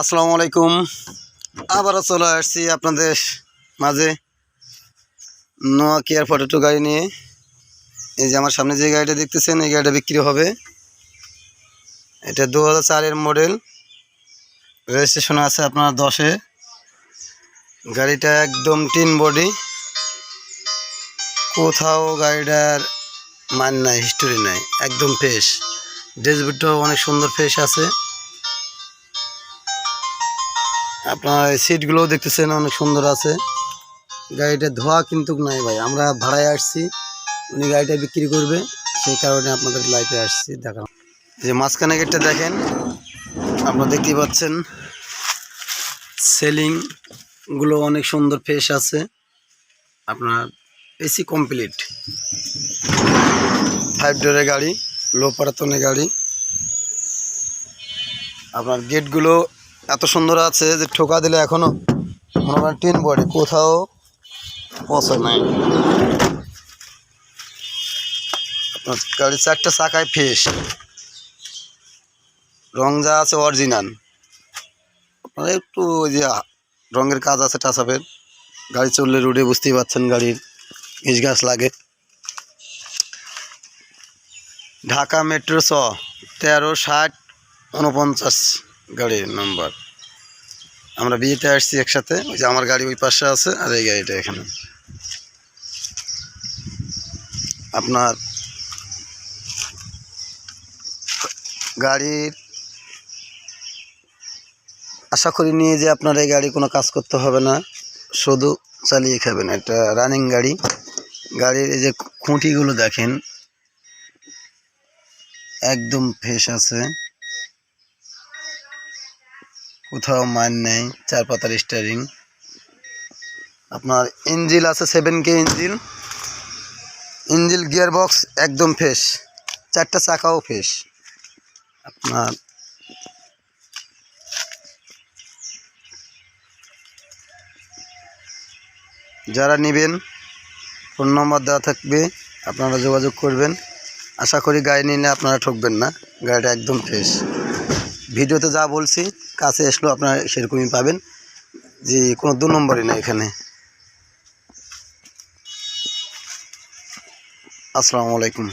আসসালামু আলাইকুম। আবারও চলে আসছি আপনাদের মাঝে নোয়া কেয়ার ফটো গাড়ি নিয়ে। এই যে আমার সামনে যে গাড়িটা দেখতেছেন, এই গাড়িটা বিক্রি হবে। এটা দু হাজার মডেল। রেজিস্ট্রেশন আছে আপনার দশে। গাড়িটা একদম টিন বডি। কোথাও গাড়িটার মান নাই হিস্টোরি নাই, একদম ফ্রেশ ড্রেসবিটটাও অনেক সুন্দর ফ্রেশ আছে। আপনার সিটগুলোও দেখতেছেন, অনেক সুন্দর আছে। গাড়িটা ধোয়া কিন্তু নাই ভাই, আমরা ভাড়ায় আসছি, উনি গাড়িটা বিক্রি করবে, সেই কারণে আপনাদের লাইফে আসছি দেখা যে মাঝখানে গেটটা দেখেন, আপনারা দেখতেই পাচ্ছেন সেলিংগুলো অনেক সুন্দর ফ্রেশ আছে। আপনার এসি কমপ্লিট ফাইভ ডোরের গাড়ি লো পারাতনের গাড়ি। আপনার গেটগুলো এত সুন্দর আছে যে ঠোকা দিলে এখনও মনে করেন টিন বডি, কোথাও পচে নাই। গাড়ির চারটা চাকায় ফ্রেশ রং যা আছে অরিজিনাল। আপনার একটু ওই যে রঙের কাজ আছে টাচাপের। গাড়ি চললে রোডে বুঝতেই পারছেন গাড়ির ঘিস গাছ লাগে। ঢাকা মেট্রো ছ, তেরো ষাট, উনপঞ্চাশ গাড়ির নাম্বার। আমরা বিয়েতে আসছি একসাথে, ওই যে আমার গাড়ি ওই পাশে আছে আর এই গাড়িটা এখানে। আপনার গাড়ির আশা করি নিয়ে যে আপনার এই গাড়ি কোনো কাজ করতে হবে না, শুধু চালিয়ে খাবেন। এটা রানিং গাড়ি। গাড়ির এই যে খুঁটিগুলো দেখেন, একদম ফ্রেশ আছে। কোথাও মান নেই চার পাতার স্টারিং আপনার ইঞ্জিল আছে seven K engine. Engine gear box একদম ফ্রেশ চারটা চাকাও ফ্রেশ আপনার যারা নেবেন ফোন নম্বর দেওয়া থাকবে, আপনারা যোগাযোগ করবেন। আশা করি গাড়ি নিলে আপনারা ঠকবেন না, গাড়িটা একদম ফ্রেশ ভিডিওতে যা বলছি, কাছে আসলেও আপনারা সেরকমই পাবেন। যে কোনো দু নম্বরই না এখানে। আসসালামু আলাইকুম।